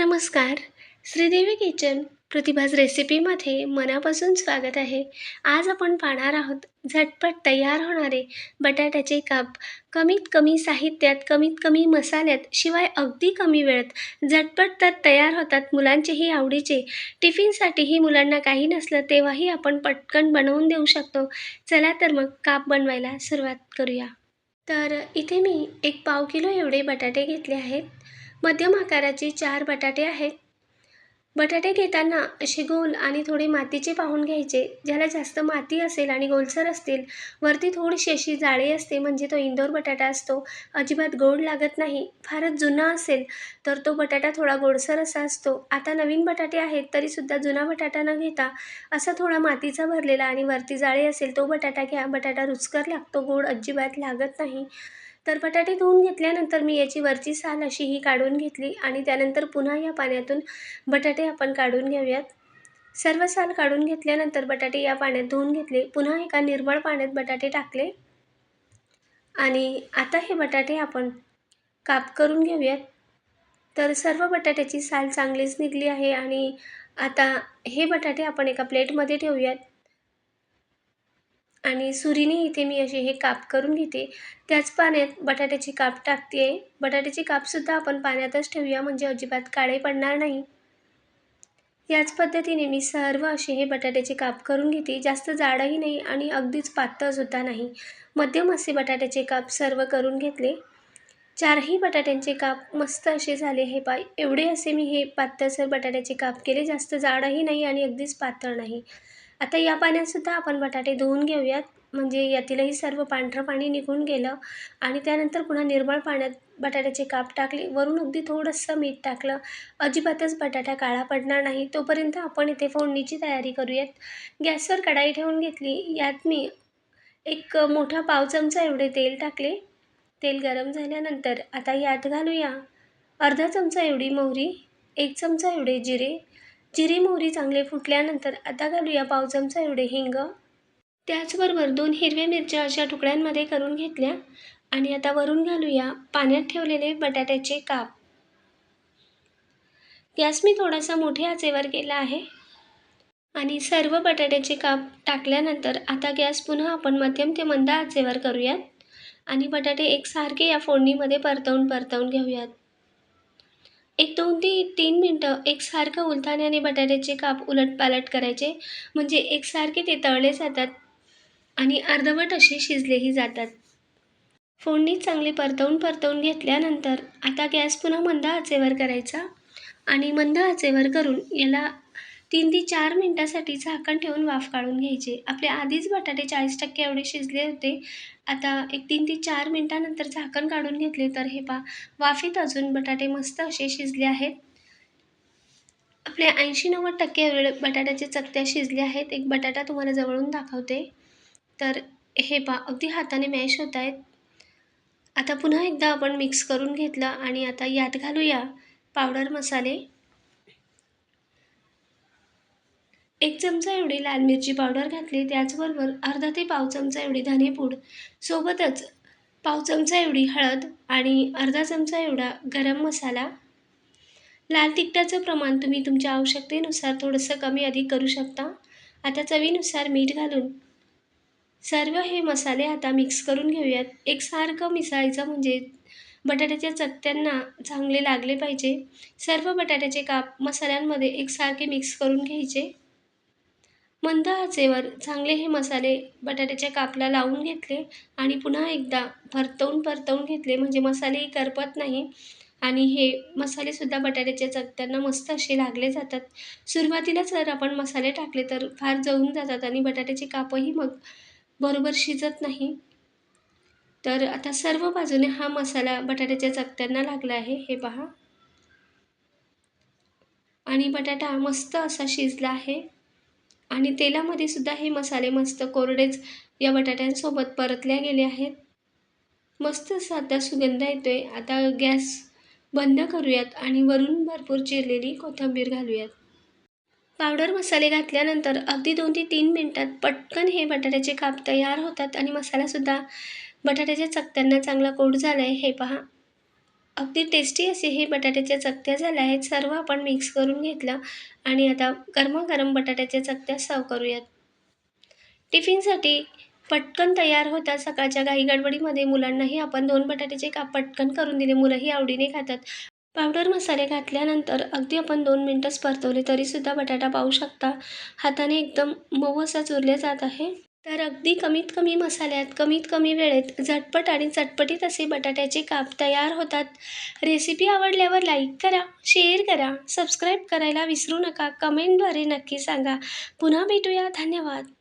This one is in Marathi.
नमस्कार. श्रीदेवी किचन प्रतिभाज रेसिपीमध्ये मनापासून स्वागत आहे. आज आपण पाहणार आहोत झटपट तयार होणारे बटाट्याचे काप. कमीत कमी साहित्यात कमीत कमी मसाल्यात शिवाय अगदी कमी वेळेत झटपट तर तयार होतात मुलांचेही आवडीचे. टिफिनसाठीही मुलांना काही नसलं तेव्हाही आपण पटकन बनवून देऊ शकतो. चला तर मग काप बनवायला सुरुवात करूया. तर इथे मी एक पाव किलो एवढे बटाटे घेतले आहेत. मध्यम आकाराचे चार बटाटे आहेत. बटाटे घेताना असे गोल आणि थोडे मातीचे पाहून घ्यायचे. ज्याला जास्त माती असेल आणि गोलसर असतील वरती थोडीशी अशी जाळी असते म्हणजे तो इंदोर बटाटा असतो. अजिबात गोड लागत नाही. फारच जुना असेल तर तो बटाटा थोडा गोडसर असा असतो. आता नवीन बटाटे आहेत तरीसुद्धा जुना बटाटा न घेता असा थोडा मातीचा भरलेला आणि वरती जाळी असेल तो बटाटा घ्या. बटाटा रुचकर लागतो गोड अजिबात लागत नाही. तर बटाटे धुवून घेतल्यानंतर मी याची वरची साल अशी ही काढून घेतली आणि त्यानंतर पुन्हा या पाण्यातून बटाटे आपण काढून घेऊयात. सर्व साल काढून घेतल्यानंतर बटाटे या पाण्यात धुवून घेतले. पुन्हा एका निर्मळ पाण्यात बटाटे टाकले. आणि आता हे बटाटे आपण काप करून घेऊयात. तर सर्व बटाट्याची साल चांगलीच निघली आहे आणि आता हे बटाटे आपण एका प्लेटमध्ये ठेवूयात. आणि सुरीने इथे मी असे हे काप करून घेते. त्याच पाण्यात बटाट्याची काप टाकते. बटाट्याची कापसुद्धा आपण पाण्यातच ठेवूया म्हणजे अजिबात काळे पडणार नाही. याच पद्धतीने मी सर्व असे हे बटाट्याचे काप करून घेते. जास्त जाडही नाही आणि अगदीच पातळसुद्धा नाही. मध्यम असे बटाट्याचे काप सर्व करून घेतले. चारही बटाट्यांचे काप मस्त असे झाले. हे पा एवढे असे मी हे पातळसर बटाट्याचे काप केले. जास्त जाडही नाही आणि अगदीच पातळ नाही. आता या पाण्यातसुद्धा आपण बटाटे धुवून घेऊयात. म्हणजे यातीलही सर्व पांढरं पाणी निघून गेलं आणि त्यानंतर पुन्हा निर्मळ पाण्यात बटाट्याचे काप टाकले. वरून अगदी थोडंसं मीठ टाकलं. अजिबातच बटाटा काळा पडणार नाही. तोपर्यंत आपण इथे फोडणीची तयारी करूयात. गॅसवर कढाई ठेवून घेतली. यात मी एक मोठा पाव चमचा एवढे तेल टाकले. तेल गरम झाल्यानंतर आता यात घालूया अर्धा चमचा एवढी मोहरी एक चमचा एवढे जिरे जिरे मोहरी चांगले फुटल्यानंतर आता घालूया पाव चमचा एवढे हिंग. त्याचबरोबर दोन हिरव्या मिरच्या अशा तुकड्यांमध्ये करून घेतल्या आणि आता वरून घालूया पाण्यात ठेवलेले बटाट्याचे काप. गॅस मी थोडासा मोठ्या आचेवर केला आहे. आणि सर्व बटाट्याचे काप टाकल्यानंतर आता गॅस पुन्हा आपण मध्यम ते मंद आचेवर करूयात. आणि बटाटे एकसारखे या फोडणीमध्ये परतवून परतवून घेऊयात. एक दोन ते तीन मिनटं एकसारखं उलथाण्याने बटाट्याचे काप उलटपालट करायचे. म्हणजे एकसारखे ते तळले जातात आणि अर्धवट असे शिजलेही जातात. फोडणी चांगली परतवून परतवून घेतल्यानंतर आता गॅस पुन्हा मंद आचेवर करायचा आणि मंद आचेवर करून याला तीन ते चार मिनटासाठी झाकण ठेवून वाफ काढून घ्यायचे. आपले आधीच बटाटे चाळीस टक्के एवढे शिजले होते आता एक तीन ते चार मिनटानंतर झाकण काढून घेतले तर हे पा वाफेत अजून बटाटे मस्त असे शिजले आहेत. आपले ऐंशी नव्वद टक्के वेळ बटाट्याचे चकत्या शिजले आहेत. एक बटाटा तुम्हाला जवळून दाखवते. तर हे पा अगदी हाताने मॅश होत आहेत. आता पुन्हा एकदा आपण मिक्स करून घेतलं आणि आता यात घालूया पावडर मसाले. एक चमचा एवढी लाल मिरची पावडर घातली त्याचबरोबर अर्धा ते पाव चमचा एवढी धनेपूड सोबतच पाव चमचा एवढी हळद आणि अर्धा चमचा एवढा गरम मसाला. लाल तिखटाचं प्रमाण तुम्ही तुमच्या आवश्यकतेनुसार थोडंसं कमी अधिक करू शकता. आता चवीनुसार मीठ घालून सर्व हे मसाले आता मिक्स करून घेऊयात. एकसारखं मिसळायचं म्हणजे बटाट्याच्या चत्त्यांना चांगले लागले पाहिजे. सर्व बटाट्याचे काप मसाल्यांमध्ये एकसारखे मिक्स करून घ्यायचे. मंद आचेवर चांगले हे मसाले बटाट्याच्या कापला लावून घेतले आणि पुन्हा एकदा परतवून परतवून घेतले. म्हणजे मसालेही करपत नाही आणि हे मसालेसुद्धा बटाट्याच्या चकत्यांना मस्त असे लागले जातात. सुरुवातीला जर आपण मसाले टाकले तर फार जळून जातात आणि बटाट्याचे कापही मग बरोबर शिजत नाही. तर आता सर्व बाजूने हा मसाला बटाट्याच्या चकत्यांना लागला आहे. हे पहा. आणि बटाटा मस्त असा शिजला आहे. आणि तेलामध्ये सुद्धा हे मसाले मस्त कोरडेच या बटाट्यांसोबत परतल्या गेले आहेत. मस्त साधा आता सुगंध येतो आहे आता गॅस बंद करूयात आणि वरून भरपूर चिरलेली कोथिंबीर घालूयात. पावडर मसाले घातल्यानंतर अगदी दोन ते तीन मिनटात पटकन हे बटाट्याचे काप तयार होतात आणि मसालासुद्धा बटाट्याच्या चकत्यांना चांगला कोट झाला आहे हे पहा. अगदी टेस्टी असे हे बटाट्याच्या चकत्या झाल्या आहेत. सर्व आपण मिक्स करून घेतलं आणि आता गरमागरम बटाट्याच्या चकत्या सर्व करूयात. टिफिनसाठी पटकन तयार होतात. सकाळच्या घाई गडबडीमध्ये मुलांनाही आपण दोन बटाट्याचे काप पटकन करून दिले. मुलंही आवडीने खातात. पावडर मसाले घातल्यानंतर अगदी आपण दोन मिनटंच परतवले तरीसुद्धा बटाटा पाहू शकता. हाताने एकदम मऊ असा चुरल्या जात आहे. तर अगदी कमीत कमी मसाल्यात कमीत कमी वेळेत झटपट आणि चटपटीत असे बटाट्याचे काप तयार होतात. रेसिपी आवडल्यावर लाईक करा शेअर करा सबस्क्राईब करायला विसरू नका. कमेंटद्वारे नक्की सांगा. पुन्हा भेटूया. धन्यवाद.